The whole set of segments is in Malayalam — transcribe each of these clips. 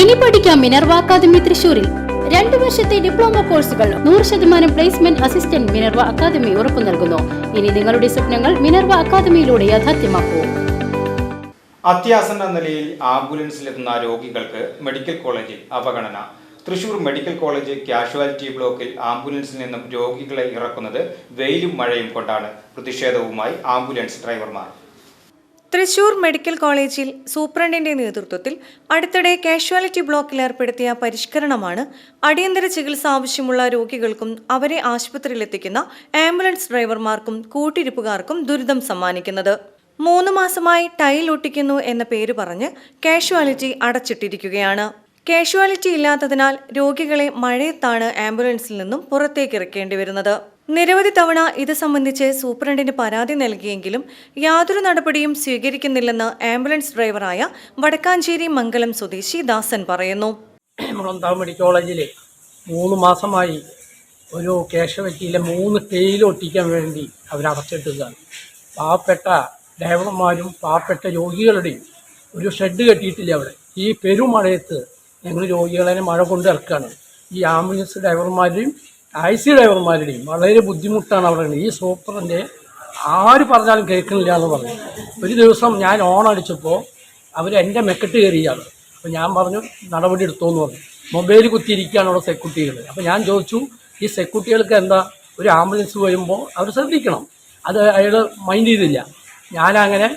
ഇനി പഠിക്കാം മിനർവ അക്കാദമി തൃശൂരിൽ രണ്ടു വർഷത്തെ ഡിപ്ലോമ കോഴ്സുകൾ നൂറ് ശതമാനം പ്ലേസ്മെന്റ് അസിസ്റ്റന്റ് മിനർവ അക്കാദമി ഉറപ്പു നൽകുന്നു. ഇനി നിങ്ങളുടെ സ്വപ്നങ്ങൾ മിനർവ അക്കാദമിയിലൂടെ യാഥാർത്ഥ്യമാക്കൂ. അത്യാസന്ന നിലയിൽ ആംബുലൻസിലെത്തുന്ന രോഗികൾക്ക് മെഡിക്കൽ കോളേജിൽ അവഗണന. തൃശൂർ മെഡിക്കൽ കോളേജ് കാഷ്വാലിറ്റി ബ്ലോക്കിൽ ആംബുലൻസിൽ നിന്നും രോഗികളെ ഇറക്കുന്നത് വെയിലും മഴയും കൊണ്ടാണ്. പ്രതിഷേധവുമായി ആംബുലൻസ് ഡ്രൈവർമാർ. തൃശൂർ മെഡിക്കൽ കോളേജിൽ സൂപ്രണ്ടിന്റെ നേതൃത്വത്തിൽ അടുത്തിടെ കാഷ്വാലിറ്റി ബ്ലോക്കിൽ ഏർപ്പെടുത്തിയ പരിഷ്കരണമാണ് അടിയന്തര ചികിത്സ ആവശ്യമുള്ള രോഗികൾക്കും അവരെ ആശുപത്രിയിലെത്തിക്കുന്ന ആംബുലൻസ് ഡ്രൈവർമാർക്കും കൂട്ടിരിപ്പുകാർക്കും ദുരിതം സമ്മാനിക്കുന്നത്. മൂന്ന് മാസമായി ടൈൽ ഒട്ടിക്കുന്നു എന്ന പേര് പറഞ്ഞ് കാഷ്വാലിറ്റി അടച്ചിട്ടിരിക്കുകയാണ്. കാഷ്വാലിറ്റി ഇല്ലാത്തതിനാൽ രോഗികളെ മഴയത്താണ് ആംബുലൻസിൽ നിന്നും പുറത്തേക്കിറക്കേണ്ടി വരുന്നത്. നിരവധി തവണ ഇത് സംബന്ധിച്ച് സൂപ്രണ്ടിന് പരാതി നൽകിയെങ്കിലും യാതൊരു നടപടിയും സ്വീകരിക്കുന്നില്ലെന്ന് ആംബുലൻസ് ഡ്രൈവറായ വടക്കാഞ്ചേരി മംഗലം സ്വദേശി ദാസൻ പറയുന്നു. മെഡിക്കൽ കോളേജിൽ മൂന്ന് മാസമായി ഒരു കേശവറ്റിയിലെ മൂന്ന് തേയില ഒട്ടിക്കാൻ വേണ്ടി അവർ അടച്ചിട്ടുകയാണ് പാവപ്പെട്ട ഡ്രൈവർമാരും പാവപ്പെട്ട രോഗികളുടെയും ഒരു ഷെഡ് കെട്ടിയിട്ടില്ല അവിടെ. ഈ പെരുമഴയത്ത് ഞങ്ങൾ രോഗികളെ മഴ കൊണ്ട് ഇറക്കുകയാണ്. ഈ ആംബുലൻസ് ഡ്രൈവർമാരുടെയും ടാക്സി ഡ്രൈവർമാരുടെയും വളരെ ബുദ്ധിമുട്ടാണ് അവിടെ ഈ സൂപ്പറിന്റെ ആര് പറഞ്ഞാലും കേൾക്കുന്നില്ല എന്ന് പറഞ്ഞു. ഒരു ദിവസം ഞാൻ ഓൺ അടിച്ചപ്പോൾ അവർ എന്റെ മെക്കെട്ട് കയറിയാണ്. അപ്പോൾ ഞാൻ പറഞ്ഞു നടപടി എടുത്തോന്ന് പറഞ്ഞു. മൊബൈൽ കുത്തിയിരിക്കുകയാണ് അവിടെ സെക്യൂരിറ്റികൾ. അപ്പോൾ ഞാൻ ചോദിച്ചു ഈ സെക്യൂരിറ്റികൾക്ക് എന്താ? ഒരു ആംബുലൻസ് വരുമ്പോൾ അവർ ശ്രദ്ധിക്കണം. അത് അയാൾ മൈൻഡ് ചെയ്തില്ല. ഞാനങ്ങനെ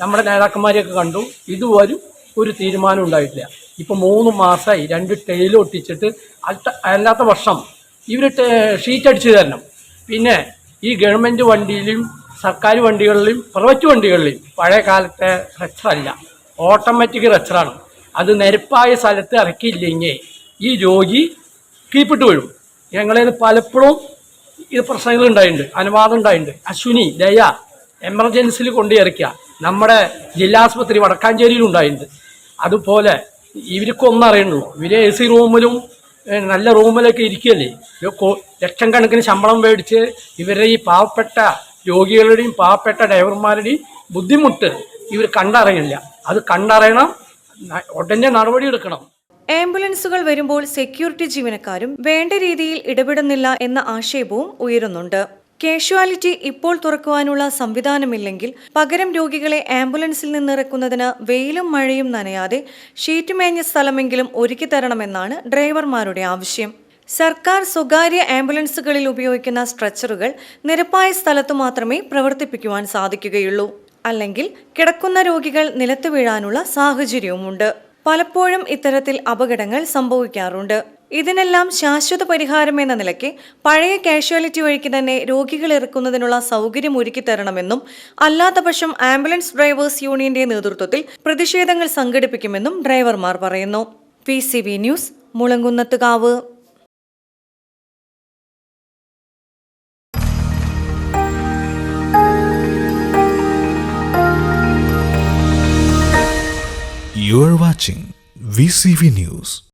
നമ്മുടെ നേതാക്കന്മാരെയൊക്കെ കണ്ടു. ഇതുവരും ഒരു തീരുമാനം ഉണ്ടായിട്ടില്ല. ഇപ്പോൾ മൂന്ന് മാസമായി രണ്ട് ടൈൽ ഒട്ടിച്ചിട്ട് അല്ലാത്ത വർഷം ഇവർ ഷീറ്റ് അടിച്ചു തരണം. പിന്നെ ഈ ഗവൺമെന്റ് വണ്ടിയിലും സർക്കാർ വണ്ടികളിലും പ്രൈവറ്റ് വണ്ടികളിലും പഴയ കാലത്തെ റെച്ചറല്ല ഓട്ടോമാറ്റിക് റെച്ചറാണ് അത് നിരപ്പായ സ്ഥലത്ത് ഇറക്കിയില്ലെങ്കിൽ ഈ രോഗി കീപ്പിട്ട് വീഴും. ഞങ്ങളേത് പലപ്പോഴും ഇത് പ്രശ്നങ്ങൾ ഉണ്ടായിട്ടുണ്ട്. അനുവാദം ഉണ്ടായിട്ടുണ്ട്. അശ്വിനി ദയ എമർജൻസിയിൽ കൊണ്ടു ഇറക്കുക. നമ്മുടെ ജില്ലാസ്പത്രി വടക്കാഞ്ചേരിയിലും ഉണ്ടായിട്ടുണ്ട്. അതുപോലെ ഇവർക്കൊന്നും അറിയണുള്ളൂ ഇവർ എ സി റൂമിലും നല്ല റൂമിലൊക്കെ ഇരിക്കുകയല്ലേ? ലക്ഷം കണക്കിന് ശമ്പളം മേടിച്ച് ഇവരുടെ ഈ പാവപ്പെട്ട രോഗികളുടെയും പാവപ്പെട്ട ഡ്രൈവർമാരുടെയും ബുദ്ധിമുട്ട് ഇവർ കണ്ടറിയില്ല. അത് കണ്ടറിയണം ഉടനെ നടപടി എടുക്കണം. ആംബുലൻസുകൾ വരുമ്പോൾ സെക്യൂരിറ്റി ജീവനക്കാരും വേണ്ട രീതിയിൽ ഇടപെടുന്നില്ല എന്ന ആക്ഷേപവും ഉയരുന്നുണ്ട്. കാഷ്വാലിറ്റി ഇപ്പോൾ തുറക്കുവാനുള്ള സംവിധാനമില്ലെങ്കിൽ പകരം രോഗികളെ ആംബുലൻസിൽ നിന്നിറക്കുന്നതിന് വെയിലും മഴയും നനയാതെ ഷീറ്റ് മേഞ്ഞ സ്ഥലമെങ്കിലും ഒരുക്കി തരണമെന്നാണ് ഡ്രൈവർമാരുടെ ആവശ്യം. സർക്കാർ സ്വകാര്യ ആംബുലൻസുകളിൽ ഉപയോഗിക്കുന്ന സ്ട്രെച്ചറുകൾ നിരപ്പായ സ്ഥലത്തു മാത്രമേ പ്രവർത്തിപ്പിക്കുവാൻ സാധിക്കുകയുള്ളൂ. അല്ലെങ്കിൽ കിടക്കുന്ന രോഗികൾ നിലത്ത് വീഴാനുള്ള സാഹചര്യവുമുണ്ട്. പലപ്പോഴും ഇത്തരത്തിൽ അപകടങ്ങൾ സംഭവിക്കാറുണ്ട്. ഇതിനെല്ലാം ശാശ്വത പരിഹാരം എന്ന നിലയ്ക്ക് പഴയ കാഷ്വാലിറ്റി വഴിക്ക് തന്നെ രോഗികൾ ഇറക്കുന്നതിനുള്ള സൗകര്യം ഒരുക്കി തരണമെന്നും അല്ലാത്തപക്ഷം ആംബുലൻസ് ഡ്രൈവേഴ്സ് യൂണിയന്റെ നേതൃത്വത്തിൽ പ്രതിഷേധങ്ങൾ സംഘടിപ്പിക്കുമെന്നും ഡ്രൈവർമാർ പറയുന്നു P C B news Mulankunnathukavu.